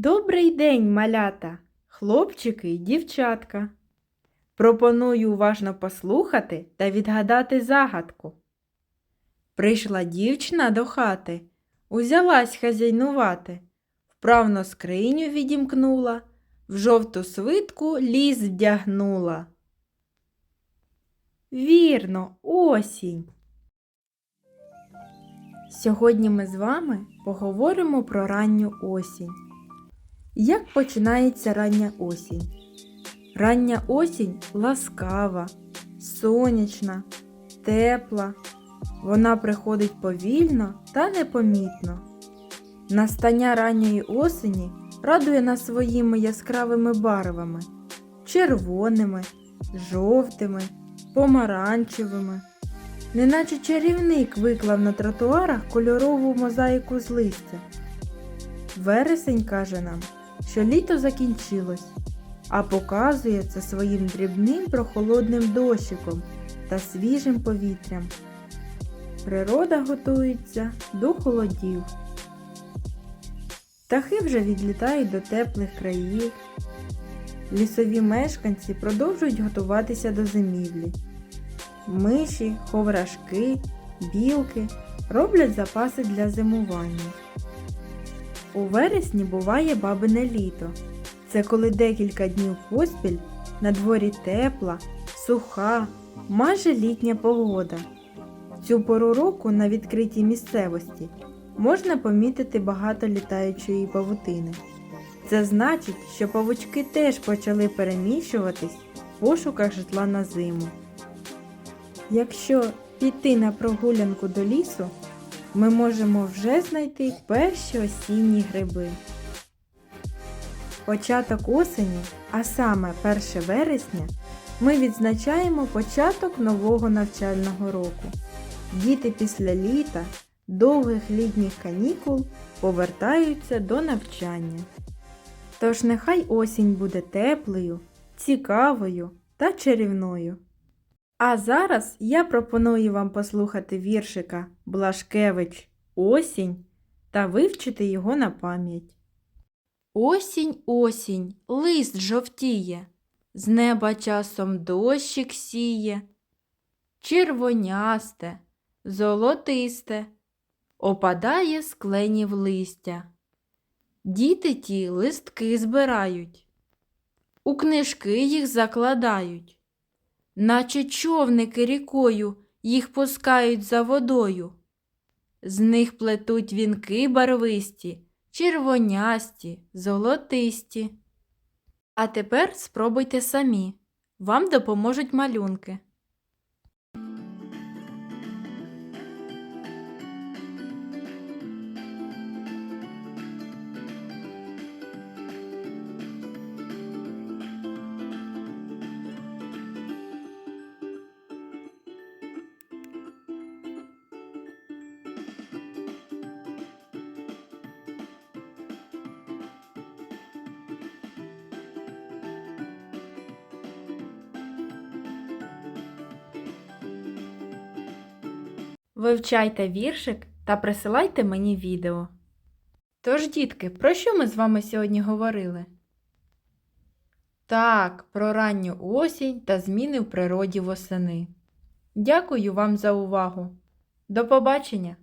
Добрий день, малята, хлопчики й дівчатка. Пропоную уважно послухати та відгадати загадку. Прийшла дівчина до хати, узялась хазяйнувати, вправно скриню відімкнула, в жовту свитку ліс вдягнула. Вірно, осінь. Сьогодні ми з вами поговоримо про ранню осінь. Як починається рання осінь? Рання осінь ласкава, сонячна, тепла. Вона приходить повільно та непомітно. Настання ранньої осені радує нас своїми яскравими барвами червоними, жовтими, помаранчевими. Неначе чарівник виклав на тротуарах кольорову мозаїку з листя. Вересень каже нам, що літо закінчилось, а показує це своїм дрібним прохолодним дощиком та свіжим повітрям. Природа готується до холодів. Птахи вже відлітають до теплих країв. Лісові мешканці продовжують готуватися до зимівлі. Миші, ховрашки, білки роблять запаси для зимування. У вересні буває бабине літо. Це коли декілька днів поспіль на дворі тепла, суха, майже літня погода. Цю пору року на відкритій місцевості можна помітити багато літаючої павутини. Це значить, що павучки теж почали переміщуватись в пошуках житла на зиму. Якщо піти на прогулянку до лісу, ми можемо вже знайти перші осінні гриби. Початок осені, а саме 1 вересня, ми відзначаємо початок нового навчального року. Діти після літа, довгих літніх канікул повертаються до навчання. Тож нехай осінь буде теплою, цікавою та чарівною. А зараз я пропоную вам послухати віршика Блашкевич Осінь та вивчити його на пам'ять. Осінь, осінь, лист жовтіє, з неба часом дощик сіє, червонясте, золотисте, опадає з кленів листя. Діти ті листки збирають, у книжки їх закладають наче човники рікою їх пускають за водою. З них плетуть вінки барвисті, червонясті, золотисті. А тепер спробуйте самі. Вам допоможуть малюнки. Вивчайте віршик та присилайте мені відео. Тож, дітки, про що ми з вами сьогодні говорили? Так, про ранню осінь та зміни в природі восени. Дякую вам за увагу. До побачення!